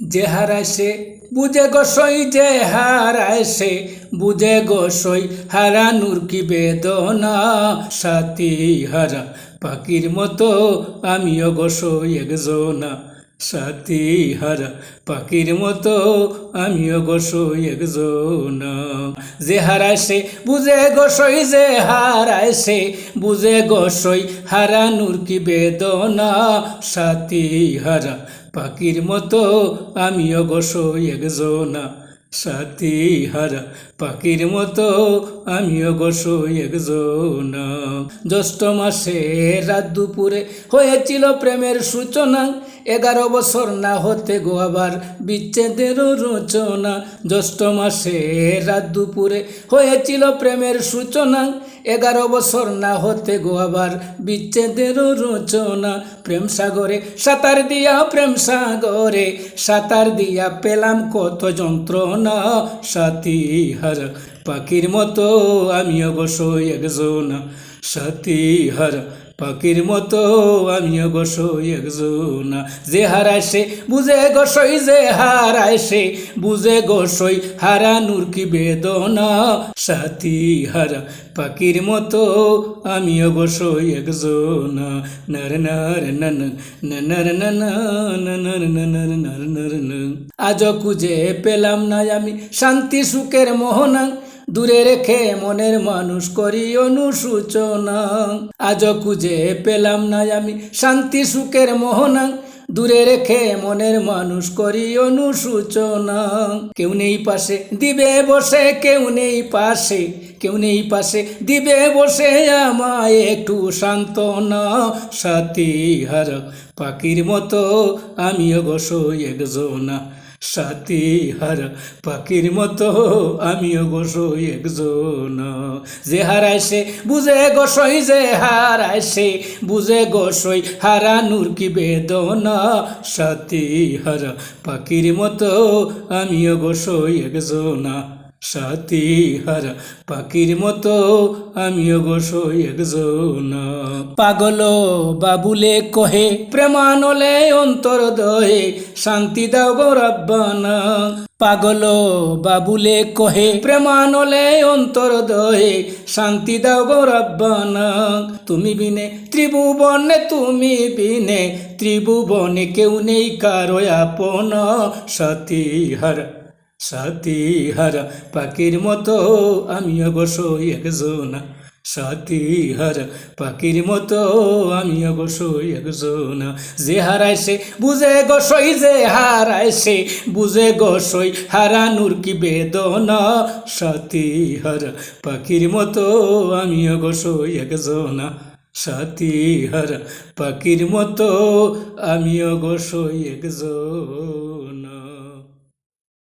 যে হারাইছে বুঝে গোসই যে হারাইছে বুঝে গোসই হারানুর কি বেদনা? সাথী হারা, পাখির মতো আমিও গোসই একজনা সাথী হারা পাখির মতো আমিও গোসই একজন। যে হারাইছে, বুঝে গোসই যে হারাইছে, বুঝে গোসই হারানুর কি বেদনা? সাথী হারা পাখির মতো আমিও গোসই একজনা। সাথী হারা পাখির মতো আমিও গোসই একজনা। জ্যৈষ্ঠ মাসে রাত দুপুরে হয়েছিল প্রেমের সূচনা, এগারো বছর না হতে গো আবার বিচ্ছেদেরও রচনা। জ্যৈষ্ঠ মাসে রাত দুপুরে হয়েছিল প্রেমের সূচনা, এগারো বছর না হতে গো আবার বিচ্ছেদেরও রচনা। প্রেম সাগরে সাঁতার দিয়া, প্রেম সাগরে সাঁতার দিয়া পেলাম কত যন্ত্রণা। সাথী হাজার। পাখির মতো আমি অবশ্যই একজনা। সাথী হার পাখির মতো আমি অবশ্য একজনা। যে হারাইছে বুঝে গসই যে হারাইছে বুঝে গসই হারানুর কি বেদনা? সাথী হারা পাখির মতো আমি অবশ্যই একজনা। নর নর নন নর নন নর নর নর নর আজ খুঁজে পেলাম না আমি শান্তি সুখের মোহনা। দূরে রেখে মনের মানুষ করি অনুসূচনা আজ খুঁজে পেলাম না আমি শান্তি সুখের মোহনা। দূরে রেখে মনের মানুষ করি অনুসূচনা কেউ নেই পাশে, দিবে বসে, কেউ নেই পাশে। কেউ নেই পাশে, দিবে বসে, আমায় একটু সান্ত্বনা। সাথী হার, পাখির মতো আমিও গোসই একজনা। সাথী হার পাখির মতো আমিও গোসই একজন। যে হারায় সে বুঝে গোসই যে হারায় সে বুঝে গোসই হারানুর কি বেদন। সাথী হার পাখির মতো আমিও গোসই একজনা। সাথী হার পাখির মতো আমিও গোসই একজনা। পাগল বাবুলে কহে প্রেমানলে অন্তর দহে, শান্তি দাও গো রব্বানা। পাগল বাবুলে কহে প্রেমানলে অন্তর দহে, শান্তি দাও গো রব্বানা। তুমি বিনে ত্রিভুবনে, তুমি বিনে ত্রিভুবনে কেউ নেই কারও আপন। সাথী হার সাথী হারা পাখির মতো আমিও গোসই একজন। সাথী হারা পাখির মতো আমিও গোসই একজন। যে হারাইছে বুঝে গোসই যে হারাইছে বুঝে গোসই হারানুর কি বেদনা? সাথী হারা পাখির মতো আমিও গোসই একজন। সাথী হারা পাখির মতো আমিও গোসই একজন।